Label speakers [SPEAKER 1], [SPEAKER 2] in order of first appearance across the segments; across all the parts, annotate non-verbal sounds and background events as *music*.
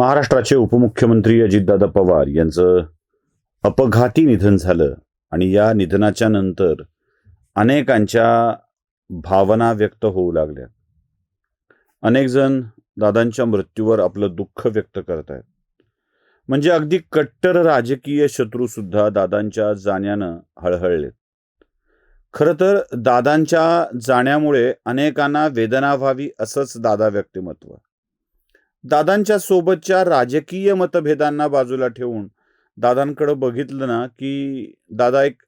[SPEAKER 1] महाराष्ट्राचे उपमुख्यमंत्री अजितदादा पवार यांचं अपघाती निधन झालं आणि या निधनाच्या नंतर अनेकांच्या भावना व्यक्त होऊ लागल्या. अनेक जण दादांच्या मृत्यूवर आपलं दुःख व्यक्त करत आहेत म्हणजे अगदी कट्टर राजकीय शत्रूसुद्धा दादांच्या जाण्यानं हळहळलेत. खरं तर दादांच्या जाण्यामुळे अनेकांना वेदना व्हावी असंच दादा व्यक्तिमत्व. दादांच्या सोबतच्या राजकीय मतभेदांना बाजूला ठेवून दादांकडे बघितलं ना की दादा एक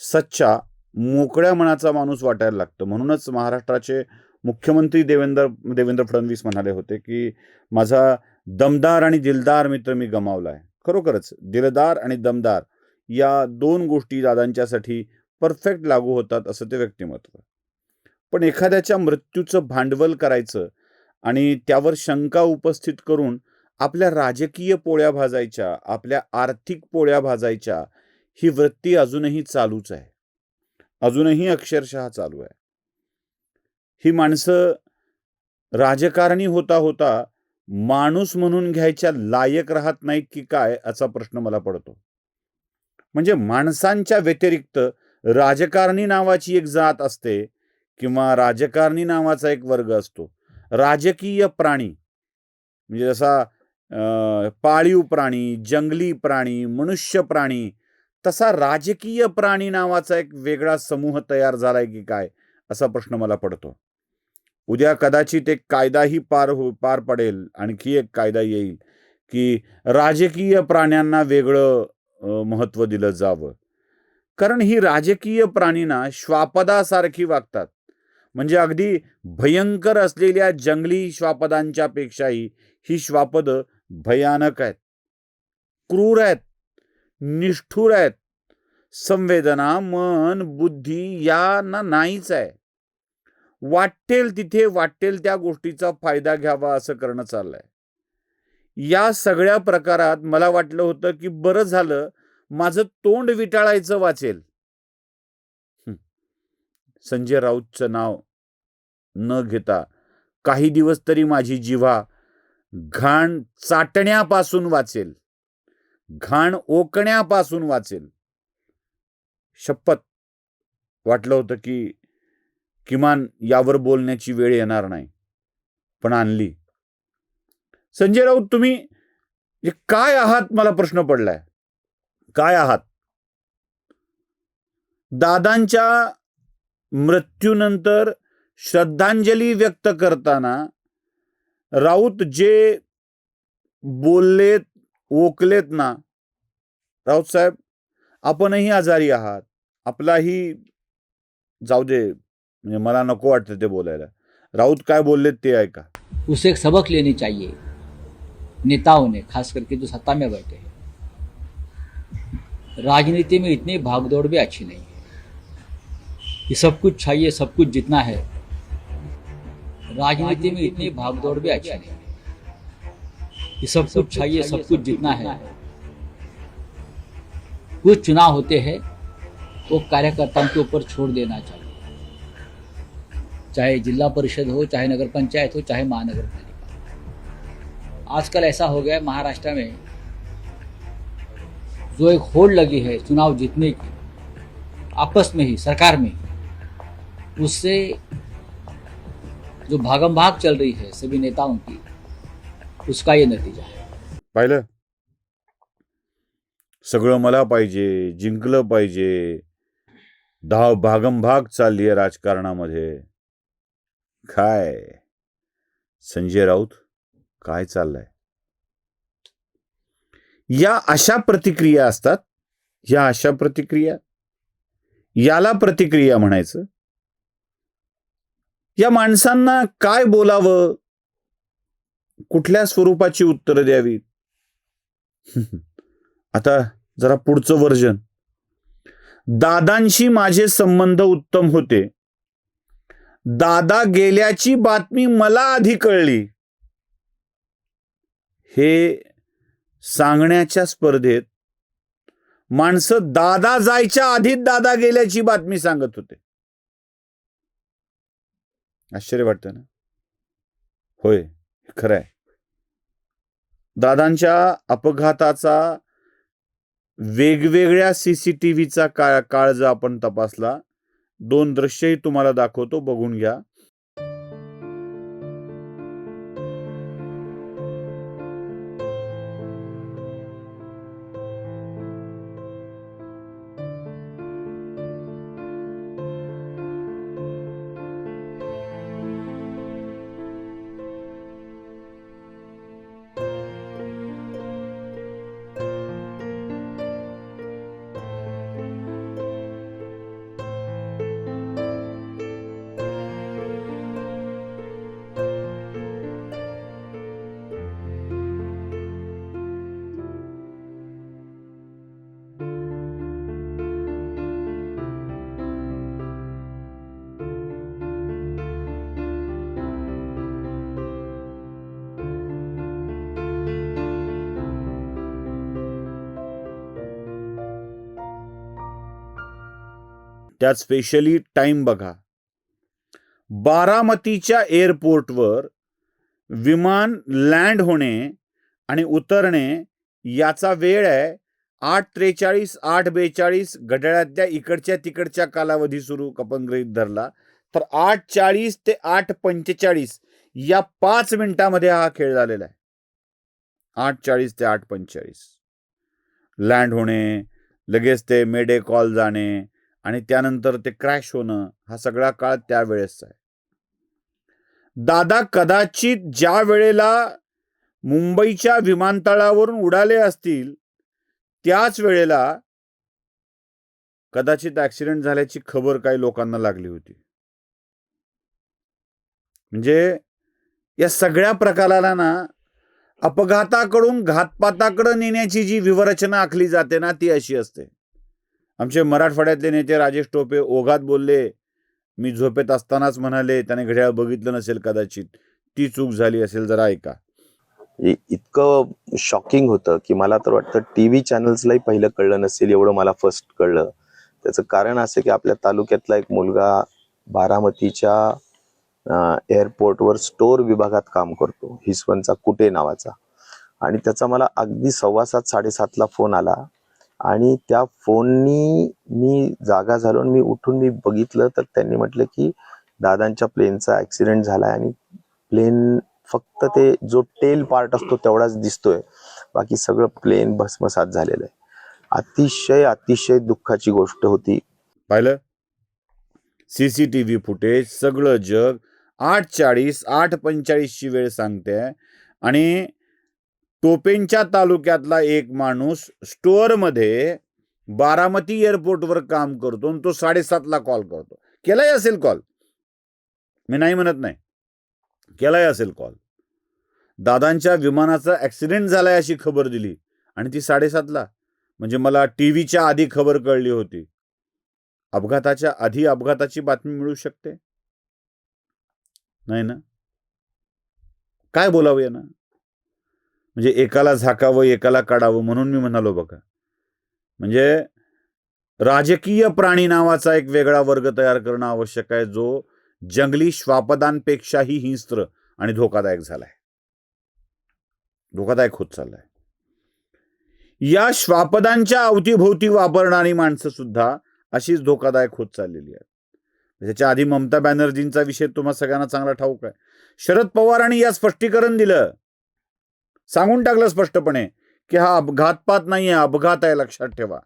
[SPEAKER 1] सच्चा मोकळ्या मनाचा माणूस वाटायला लागतो. म्हणूनच महाराष्ट्राचे मुख्यमंत्री देवेंद्र देवेंद्र फडणवीस म्हणाले होते की माझा दमदार आणि दिलदार मित्र मी गमावला आहे खरोखरच दिलदार आणि दमदार या दोन गोष्टी दादांच्यासाठी परफेक्ट लागू होतात असं ते व्यक्तिमत्व. पण एखाद्याच्या मृत्यूचं भांडवल करायचं आणि त्यावर शंका उपस्थित करून आपल्या राजकीय पोळ्या भाजायच्या आपल्या आर्थिक पोळ्या भाजायच्या ही वृत्ती अजूनही चालूच आहे. अजूनही अक्षरशः चालू आहे. ही माणसं राजकारणी होता होता माणूस म्हणून घ्यायच्या लायक राहत नाहीत की काय असा प्रश्न मला पडतो. म्हणजे माणसांच्या व्यतिरिक्त राजकारणी नावाची एक जात असते किंवा राजकारणी नावाचा एक वर्ग असतो. राजकीय प्राणी म्हणजे जसा पाळीव प्राणी जंगली प्राणी मनुष्य प्राणी तसा राजकीय प्राणी नावाचा एक वेगळा समूह तयार झालाय की काय असा प्रश्न मला पडतो. उद्या कदाचित एक कायदाही पार हो पार पडेल आणखी एक कायदा येईल की राजकीय प्राण्यांना वेगळं महत्त्व दिलं जावं. कारण ही राजकीय प्राणीना श्वापदासारखी वागतात. म्हणजे अगदी भयंकर असलेल्या जंगली श्वापदांच्या पेक्षाही ही श्वापद भयानक आहेत. क्रूर आहेत. निष्ठुर आहेत. संवेदना मन बुद्धी यांना नाहीच आहे. वाटेल तिथे वाटेल त्या गोष्टीचा फायदा घ्यावा असं करणं चाललंय. या सगळ्या प्रकारात मला वाटलं होतं की बरं झालं माझं तोंड विटाळायचं वाचेल. संजय राऊतचं नाव न घेता काही दिवस तरी माझी जिव्हा घाण चाटण्यापासून वाचेल. घाण ओकण्यापासून वाचेल. शपथ वाटलं होतं की किमान यावर बोलण्याची वेळ येणार नाही पण आणली. संजय राऊत तुम्ही हे काय आहात? मला प्रश्न पडलाय. काय आहात? दादांच्या मृत्यूनंतर श्रद्धांजली व्यक्त करताना राऊत जे बोललेत ओकलेत ना राऊत साहेब आपणही आजारी आहात. आपलाही जाऊ दे म्हणजे मला नको वाटतं ते बोलायला. राऊत काय बोललेत ते ऐका.
[SPEAKER 2] उसे एक सबक लेनी चाहिए नेताओं ने खास करके जो सत्ता में बैठे हैं। राजनीति में इतनी भागदौड़ भी अच्छी नहीं है। कि सब कुछ चाहिए सब कुछ जितना है। राजनीति में इतनी भागदौड़ भी अच्छी नहीं है। सब कुछ चाहिए सब कुछ जितना है। कुछ चुनाव होते हैं वो कार्यकर्ताओं के ऊपर छोड़ देना चाहिए। चाहे जिला परिषद हो चाहे नगर पंचायत हो चाहे महानगर पालिका आजकल ऐसा हो गया है महाराष्ट्र में जो एक होड़ लगी है चुनाव जीतने की आपस में ही सरकार में ही। उससे जो भागम भाग चल रही है सभी नेताओं की उसका ये नतीजा है।
[SPEAKER 1] पाहिलं? सगळं मला पाहिजे जिंकलं पाहिजे. धाव भागमभाग चालली आहे राजकारणामध्ये. काय? संजय राऊत काय चाललंय? या अशा प्रतिक्रिया असतात या अशा प्रतिक्रिया याला प्रतिक्रिया म्हणायचं या माणसांना काय बोलावं? कुठल्या स्वरूपाची उत्तरं द्यावीत? *laughs* आता जरा पुढचं वर्जन. दादांशी माझे संबंध उत्तम होते. दादा गेल्याची बातमी मला आधी कळली. हे सांगण्याच्या स्पर्धेत माणसं दादा जायच्या आधीच दादा गेल्याची बातमी सांगत होते. आश्चर्य वाटतं ना? होय खरं आहे दादांच्या अपघाताचा वेगवेगळ्या सी सी टी व्हीचा काळ काळ जर आपण तपासला दोन दृश्यही तुम्हाला दाखवतो बघून घ्या. त्यात स्पेशली टाइम बघा. बारामतीच्या एअरपोर्टवर विमान लँड होणे आणि उतरणे याचा वेळ आहे आठ त्रेचाळीस आठ बेचाळीस घड्याळातल्या इकडच्या तिकडच्या कालावधी सुरू आपण गृहित धरला. तर आठ चाळीस ते आठ पंचेचाळीस या पाच मिनिटामध्ये हा खेळ झालेला आहे. आठ चाळीस ते आठ पंचेचाळीस. लँड होणे लगेच ते मेडे कॉल जाणे आणि त्यानंतर ते क्रॅश होणं हा सगळा काळ त्यावेळेसचा आहे. दादा कदाचित ज्या वेळेला मुंबईच्या विमानतळावरून उडाले असतील त्याच वेळेला कदाचित ऍक्सिडेंट झाल्याची खबर काही लोकांना लागली होती. म्हणजे या सगळ्या प्रकाराला ना अपघाताकडून घातपाताकडे नेण्याची जी विवरचना आखली जाते ना ती अशी असते. आमचे मराठवाड्यातले नेते राजेश टोपे ओघात बोलले मी झोपेत असतानाच म्हणाले त्याने घड्याळ बघितलं नसेल कदाचित. ती चूक झाली असेल जरा ऐका.
[SPEAKER 3] इतकं शॉकिंग होतं की मला तर वाटतं टी व्ही चॅनल्सलाही पहिलं कळलं नसेल एवढं मला फर्स्ट कळलं. त्याचं कारण असं की आपल्या तालुक्यातला एक मुलगा बारामतीच्या एअरपोर्टवर स्टोअर विभागात काम करतो. हिसवनचा कुटे नावाचा. आणि त्याचा मला अगदी सव्वा सात साडेसातला फोन आला. आणि त्या फोननी मी जागा झालो आणि मी उठून मी बघितलं तर त्यांनी म्हटलं की दादांच्या प्लेनचा ऍक्सिडेंट झालाय आणि प्लेन फक्त ते जो टेल पार्ट असतो तेवढाच दिसतोय. बाकी सगळं प्लेन भस्मसात झालेलं आहे. अतिशय अतिशय दुःखाची गोष्ट होती.
[SPEAKER 1] पाहिलं? C C T V footage सगळं जग आठ चाळीस आठ पंचेचाळीसची वेळ सांगते. आणि टोपेंच्या तालुक्यातला एक माणूस स्टोअरमध्ये बारामती एअरपोर्टवर काम करतो आणि तो साडेसातला कॉल करतो. केलाही असेल कॉल? मी नाही म्हणत नाही. केलाही असेल कॉल. दादांच्या विमानाचा ॲक्सिडेंट झालाय अशी खबर दिली आणि ती साडेसातला. म्हणजे मला टी व्हीच्या आधी खबर कळली होती. अपघाताच्या आधी अपघाताची बातमी मिळू शकते? नाही ना? काय बोलावं ना म्हणजे एकाला झाकावं एकाला काढावं म्हणून मी म्हणालो बघा. म्हणजे राजकीय प्राणी नावाचा एक वेगळा वर्ग तयार करणं आवश्यक आहे जो जंगली श्वापदांपेक्षाही हिंस्त्र आणि धोकादायक झालाय. धोकादायक होत चाललाय. या श्वापदांच्या अवतीभोवती वापरणारी माणसं सुद्धा अशीच धोकादायक होत चाललेली आहेत. त्याच्या आधी ममता बॅनर्जींचा विषय तुम्हाला सगळ्यांना चांगला ठाऊक आहे. शरद पवारांनी या स्पष्टीकरण दिलं. सांगून टाकलं स्पष्टपणे की हा अपघातपात नाही आहे अपघात आहे लक्षात ठेवा.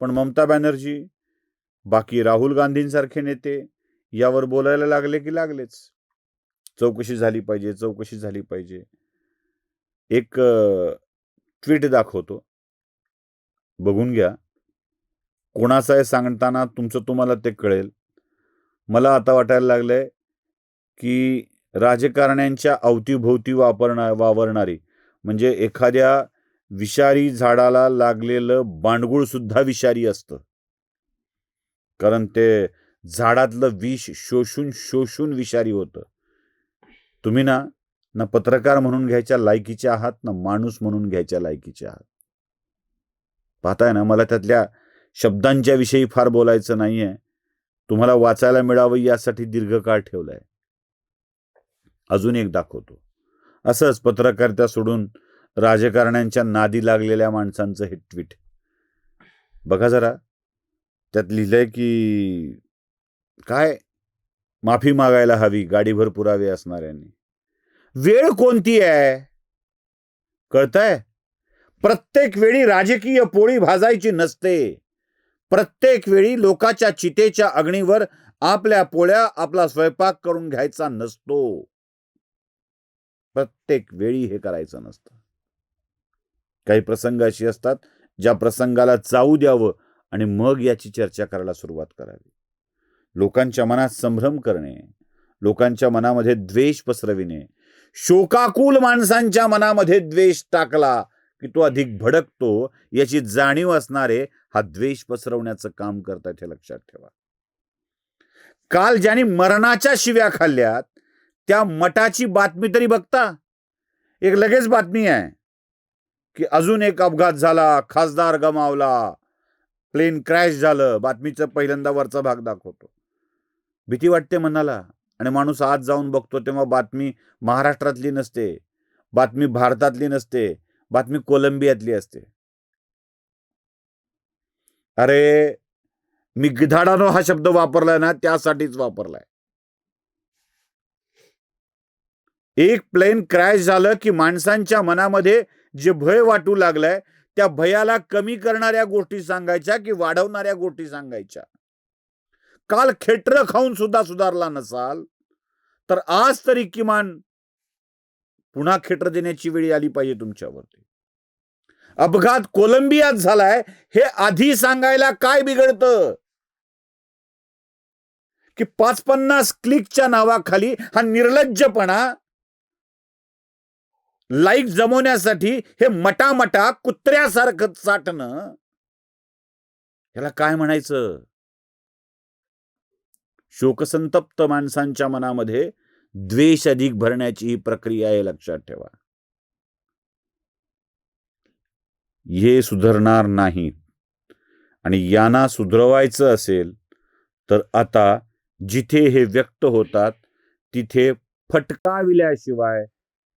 [SPEAKER 1] पण ममता बॅनर्जी बाकी राहुल गांधींसारखे नेते यावर बोलायला लागले की लागलेच. चौकशी झाली पाहिजे चौकशी झाली पाहिजे. एक ट्विट दाखवतो. बघून घ्या. कोणाचं आहे सांगताना तुमचं तुम्हाला ते कळेल. मला आता वाटायला लागलंय की राजकारण्यांच्या अवतीभोवती वापरणा वावरणारी म्हणजे एखाद्या विषारी झाडाला लागलेलं बांडगुळ सुद्धा विषारी असतं. कारण ते झाडातलं विष शोषून शोषून विषारी होतं. तुम्ही ना ना पत्रकार म्हणून घ्यायच्या लायकीचे आहात ना माणूस म्हणून घ्यायच्या लायकीचे आहात. पाहताय ना मला त्यातल्या शब्दांच्या विषयी फार बोलायचं नाहीये. तुम्हाला वाचायला मिळावं यासाठी दीर्घकाळ ठेवलाय. अजून एक दाखवतो. असंच पत्रकारिता सोडून राजकारण्यांच्या नादी लागलेल्या माणसांचं हे ट्विट. बघा जरा त्यात लिहिलंय की काय? माफी मागायला हवी गाडीभर पुरावे असणाऱ्यांनी. वेळ कोणती आहे? कळतंय? प्रत्येक वेळी राजकीय पोळी भाजायची नसते. प्रत्येक वेळी लोकाच्या चितेच्या अग्नीवर आपल्या पोळ्या आपला स्वयंपाक करून घ्यायचा नसतो. प्रत्येक वेळी हे करायचं नसतं. काही प्रसंग अशी असतात ज्या प्रसंगाला चावू द्यावं आणि मग याची चर्चा करायला सुरुवात करावी. लोकांच्या मनात संभ्रम करणे लोकांच्या मनामध्ये द्वेष पसरविणे शोकाकुल माणसांच्या मनामध्ये द्वेष टाकला की तो अधिक भडकतो याची जाणीव असणारे हा द्वेष पसरवण्याचं काम करतात हे लक्षात ठेवा. काल ज्यांनी मरणाच्या शिव्या खाल्ल्यात त्या मठाची बातमी तरी बघता. एक लगेच बातमी आहे. की अजून एक अपघात झाला खासदार गमावला प्लेन क्रॅश झालं. बातमीचं पहिल्यांदा वरचा भाग दाखवतो. भीती वाटते मनाला. आणि माणूस आज जाऊन बघतो तेव्हा बातमी महाराष्ट्रातली नसते. बातमी भारतातली नसते. बातमी कोलंबियातली असते. अरे मी गिधाडानो हा शब्द वापरलाय ना त्यासाठीच वापरलाय. एक प्लेन क्रॅश झालं की माणसांच्या मनामध्ये जे भय वाटू लागलंय त्या भयाला कमी करणाऱ्या गोष्टी सांगायच्या की वाढवणाऱ्या गोष्टी सांगायच्या. काल खेटर खाऊन सुद्धा सुधारला नसाल तर आज तरी किमान पुन्हा खेटर देण्याची वेळ आली पाहिजे तुमच्यावरती. अपघात कोलंबियात झालाय हे आधी सांगायला काय बिघडतं? की पाच पन्नास क्लिकच्या नावाखाली हा निर्लज्जपणा लाईक जमवण्यासाठी हे मटामटा कुत्र्यासारखं चाटणं. ह्याला काय म्हणायचं? शोकसंतप्त माणसांच्या मनामध्ये द्वेष अधिक भरण्याची ही प्रक्रिया आहे लक्षात ठेवा. हे सुधारणार नाहीत आणि यांना सुधरवायचं असेल तर आता जिथे हे व्यक्त होतात तिथे फटकाविल्याशिवाय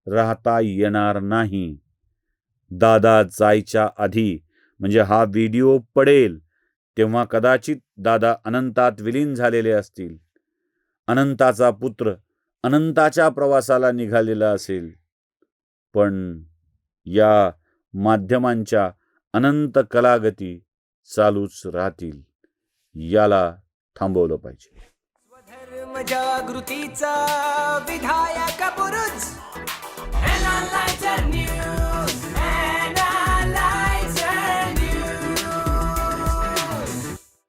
[SPEAKER 1] राहता येणार नाही. दादा जायच्या आधी म्हणजे हा व्हिडिओ पडेल तेव्हा कदाचित दादा अनंतात विलीन झालेले असतील. अनंताचा पुत्र अनंताच्या प्रवासाला निघालेला असेल. पण या माध्यमांच्या अनंत कलागती चालूच राहतील. याला थांबवलं पाहिजे.
[SPEAKER 4] स्वधर्म जागृतीचा विधायक पुरुष. Enlighten new